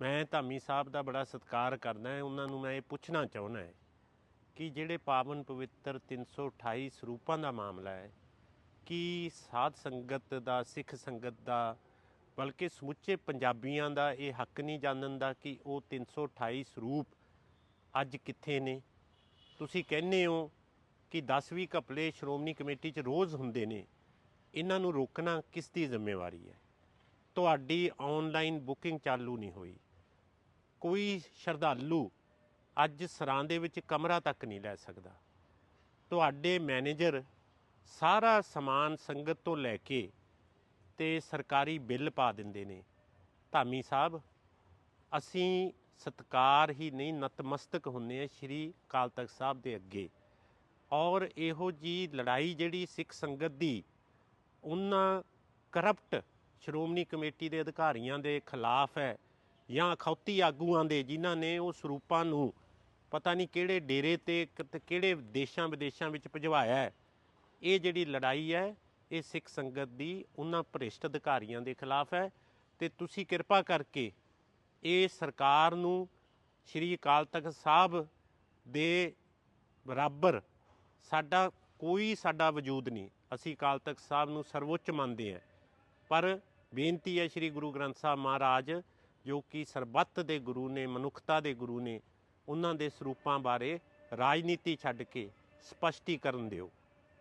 ਮੈਂ ਧਾਮੀ ਸਾਹਿਬ ਦਾ ਬੜਾ ਸਤਿਕਾਰ ਕਰਦਾ ਹਾਂ, ਉਹਨਾਂ ਨੂੰ ਮੈਂ ਇਹ ਪੁੱਛਣਾ ਚਾਹੁੰਦਾ ਹਾਂ ਕਿ ਜਿਹੜੇ ਪਾਵਨ ਪਵਿੱਤਰ 328 ਸਰੂਪਾਂ ਦਾ ਮਾਮਲਾ ਹੈ, ਕਿ ਸਾਧ ਸੰਗਤ ਦਾ, ਸਿੱਖ ਸੰਗਤ ਦਾ, ਬਲਕਿ ਸਮੁੱਚੇ ਪੰਜਾਬੀਆਂ ਦਾ ਇਹ ਹੱਕ ਨਹੀਂ ਜਾਣਨ ਦਾ ਕਿ ਉਹ 328 ਸਰੂਪ ਅੱਜ ਕਿੱਥੇ ਨੇ? ਤੁਸੀਂ ਕਹਿੰਦੇ ਹੋ ਕਿ 10ਵੀਂ ਘਪਲੇ ਸ਼੍ਰੋਮਣੀ ਕਮੇਟੀ 'ਚ ਰੋਜ਼ ਹੁੰਦੇ ਨੇ, ਇਹਨਾਂ ਨੂੰ ਰੋਕਣਾ ਕਿਸ ਦੀ ਜ਼ਿੰਮੇਵਾਰੀ ਹੈ? ਤੁਹਾਡੀ ਆਨਲਾਈਨ ਬੁਕਿੰਗ ਚਾਲੂ ਨਹੀਂ ਹੋਈ। ਕੋਈ ਸ਼ਰਧਾਲੂ ਅੱਜ ਸਰਾਂ ਦੇ ਵਿੱਚ ਕਮਰਾ ਤੱਕ ਨਹੀਂ ਲੈ ਸਕਦਾ। ਤੁਹਾਡੇ ਮੈਨੇਜਰ ਸਾਰਾ ਸਮਾਨ ਸੰਗਤ ਤੋਂ ਲੈ ਕੇ ਤੇ ਸਰਕਾਰੀ ਬਿੱਲ ਪਾ ਦਿੰਦੇ ਨੇ। ਧਾਮੀ ਸਾਹਿਬ, ਅਸੀਂ ਸਤਕਾਰ ਹੀ ਨਹੀਂ, ਨਤਮਸਤਕ ਹੁੰਨੇ ਆ ਸ਼੍ਰੀ ਅਕਾਲ ਤਖਤ ਸਾਹਿਬ ਦੇ ਅੱਗੇ। ਔਰ ਇਹੋ ਜੀ ਲੜਾਈ ਜਿਹੜੀ ਸਿੱਖ ਸੰਗਤ ਦੀ, ਉਹਨਾਂ ਕਰਪਟ ਸ਼੍ਰੋਮਣੀ ਕਮੇਟੀ ਦੇ ਅਧਿਕਾਰੀਆਂ ਦੇ ਖਿਲਾਫ ਹੈ ਜਾਂ ਅਖੌਤੀ ਆਗੂਆਂ ਦੇ ਜਿਨ੍ਹਾਂ ਨੇ ਉਹ ਸਰੂਪਾਂ ਨੂੰ ਪਤਾ ਨਹੀਂ ਕਿਹੜੇ ਡੇਰੇ ਤੇ ਕਿਤ- ਕਿਹੜੇ ਦੇਸ਼ਾਂ ਵਿਦੇਸ਼ਾਂ ਵਿੱਚ ਭਜਵਾਇਆ ਇਹ ਜਿਹੜੀ ਲੜਾਈ ਹੈ, ਇਹ ਸਿੱਖ ਸੰਗਤ ਦੀ ਉਹਨਾਂ ਭ੍ਰਿਸ਼ਟ ਅਧਿਕਾਰੀਆਂ ਦੇ ਖਿਲਾਫ ਹੈ। ਤੇ ਤੁਸੀਂ ਕਿਰਪਾ ਕਰਕੇ ਇਹ ਸਰਕਾਰ ਨੂੰ ਸ਼੍ਰੀ ਅਕਾਲ ਤਖਤ ਸਾਹਿਬ ਦੇ ਬਰਾਬਰ ਸਾਡਾ ਕੋਈ ਸਾਡਾ ਵਜੂਦ ਨਹੀਂ। ਅਸੀਂ ਅਕਾਲ ਤਖਤ ਸਾਹਿਬ ਨੂੰ ਸਰਵਉੱਚ ਮੰਨਦੇ ਹਾਂ। ਪਰ ਬੇਨਤੀ ਹੈ ਸ੍ਰੀ ਗੁਰੂ ਗ੍ਰੰਥ ਸਾਹਿਬ ਮਹਾਰਾਜ ਜੋ ਕਿ ਸਰਬੱਤ ਦੇ ਗੁਰੂ ਨੇ, ਮਨੁੱਖਤਾ ਦੇ ਗੁਰੂ ਨੇ, ਉਹਨਾਂ ਦੇ ਸਰੂਪਾਂ ਬਾਰੇ ਰਾਜਨੀਤੀ ਛੱਡ ਕੇ ਸਪਸ਼ਟੀਕਰਨ ਦਿਓ।